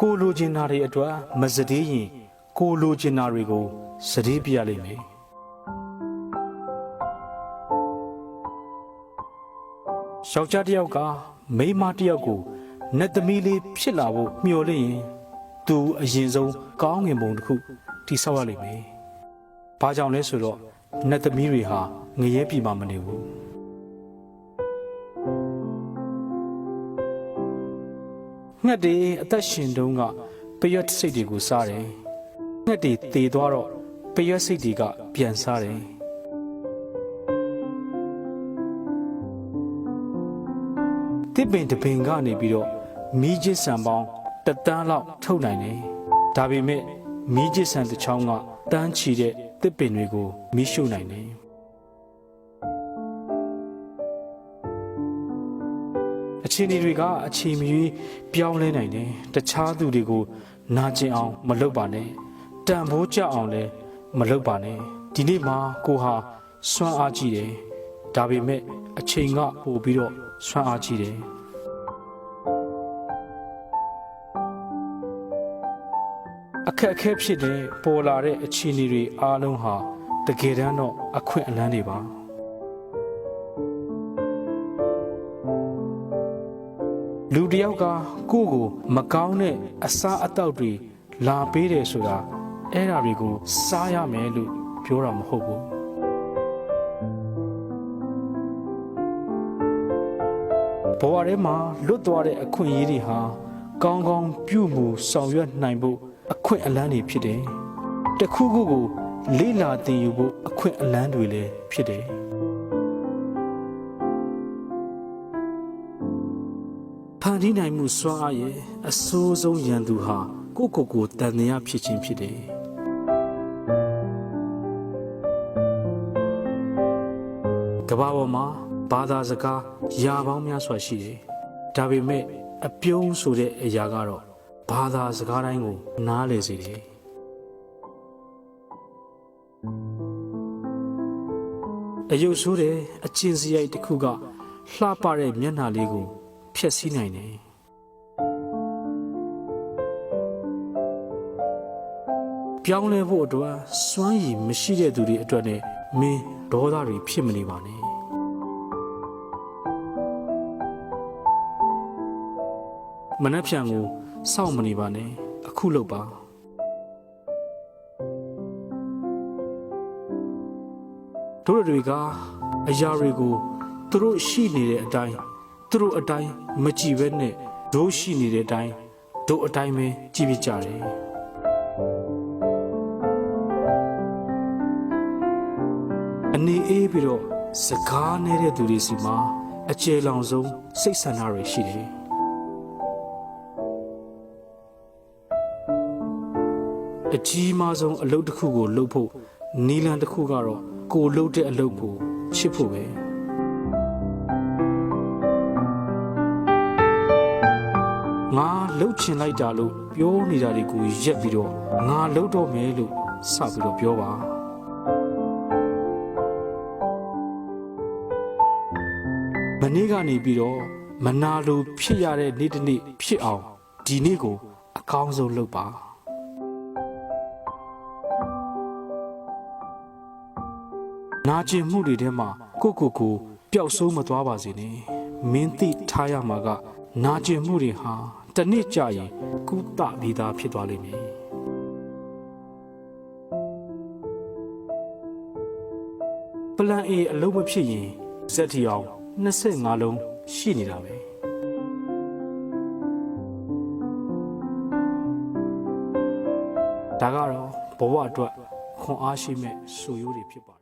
ကိုလိုချင်တာတွေအတွက်မစတေးရင်ကိုလိုချင်တာတွေကိုစတေးပြရလိမ့်မယ်ယောက်ျားတစ်ယောက်ကမိန်းမတစ်ယောက်ကိုနတ်သမီးလေးဖြစ်လာဖို့မျှော်လင့်ရင်သူအရင်ဆုံးကောင်းငင်ပုံတစ်ခုတိဆောက်ရလိမ့်မယ်။ဘာကြောင့်လဲဆိုတော့နတ်သမီးတွေဟာငရဲပြည်မှာမနေဘူး။ ငှက်တွေအသက်ရှင်တုန်းကပရွက်စိတ်တွေကိုစားတယ်။ငှက်တွေတည်သွားတော့ပရွက်စိတ်တွေကပြန်စားတယ်။တစ်ပင်တစ်ပင်ကနေပြီးတော့မီးကျစ်ဆန်ပေါင်းတစ်တန်းလောက်ထုတ်နိုင်တယ်။ဒါပေမဲ့မီးကျစ်ဆန်တစ်ချောင်းကတန်းချီတဲ့တစ်ပင်တွေကိုမီးရှို့နိုင်တယ်။ အခြေအနေတွေကအခြေမီပြောင်းလဲနိုင်တယ်။တခြားသူတွေကိုနာကျင်အောင်မလုပ်ပါနဲ့။တန်ဖိုးကြအောင်လည်းမလုပ်ပါနဲ့။ဒီနေ့မှာကိုဟာစွမ်းအားကြီးတယ်။ဒါပေမဲ့အချိန်ကပို့ပြီးတော့ဆွမ်းအားကြီးတယ်အခက်အခဲဖြစ်တဲ့ပေါ်လာတဲ့အခြေအနေတွေအားလုံးဟာတကယ်တမ်းတော့အခွင့်အလမ်းတွေပါ လူတစ်ယောက်ကကိုယ့်ကို မကောင်းတဲ့အစားအသောက်တွေလာပေးတယ်ဆိုတာအဲ့ဓာတွေကိုစားရမယ်လို့ပြောတာမဟုတ်ဘူးဘဝထဲမှာလွတ်သွားတဲ့အခွင့်အရေးတွေဟာကောင်းကောင်းပြုမှုဆောင်ရွက်နိုင်ဖို့အခွင့်အလမ်းတွေဖြစ်တယ်။တစ်ခုခုကိုလေးလာသင်ယူဖို့အခွင့်အလမ်းတွေလည်းဖြစ်တယ်။ ဖန်တီးနိုင်မှုစွမ်းအားရဲ့အဆိုးဆုံးရန်သူဟာကိုယ့်ကိုယ်ကိုတန်တရားဖြစ်ခြင်းဖြစ်တယ်။ကမ္ဘာပေါ်မှာဘာသာစကားယာပေါင်းများစွာရှိတယ်။ဒါပေမဲ့အပြုံးဆိုတဲ့အရာကတော့ဘာသာစကားတိုင်းကိုနားလည်စေတယ်။အယုတ်ဆိုးတဲ့အကျင့်စရိုက်တစ်ခုကလှပတဲ့မျက်နှာလေးကို ဖျက်ဆီးနိုင်တယ်။ပြောင်းလဲဖို့အတွက်စွမ်းရည်မရှိတဲ့သူတွေအတွက်နဲ့မင်းဒေါသတွေဖြစ်မနေပါနဲ့။မနှက်ဖြန်ကိုစောင့်မနေပါနဲ့အခုလုပ်ပါတို့တွေကအရာတွေကိုသူတို့ရှိနေတဲ့အတိုင်း သူတို့အတိုင်းမကြည့်ဘဲနဲ့တို့ရှိနေတဲ့အတိုင်းတို့အတိုင်းပဲကြည့်ပြကြတယ်အနေအေးပြီးတော့စကားနေတဲ့သူတွေစီမှာအကျယ်လောင်ဆုံးစိတ်ဆန္ဒတွေရှိတယ်အကြီးမားဆုံးအလုပ်တစ်ခုကိုလုပ်ဖို့နီလန်တစ်ခုကတော့ကိုလုပ်တဲ့အလုပ်ကိုချစ်ဖို့ပဲ လှုပ်ချင်လိုက်တာလို့ပြောနေတာတွေကိုရက်ပြီးတော့ငါလှုပ်တော့မယ်လို့စပြီးတော့ပြောပါမနေ့ကနေပြီးတော့မနာလိုဖြစ်ရတဲ့နေ့တစ်နေ့ဖြစ်အောင်ဒီနေ့ကို အကောင်းဆုံးလုပ်ပါနာကျင်မှုတွေထဲမှာကိုကိုကိုပျောက်ဆုံးမသွားပါစေနဲ့မင်းသိထားရမှာကနာကျင်မှုတွေဟာ တနေ့ကြာရင်ကုသပြီးသားဖြစ်သွားလိမ့်မယ်ပလန် A အလုံးမဖြစ်ရင်ဇက်တီအောင်25လုံးရှိနေတာပဲဒါကတော့ဘဝအတွက်ခွန်အားရှိမဲ့ဆိုရိုးတွေဖြစ်ပါတယ်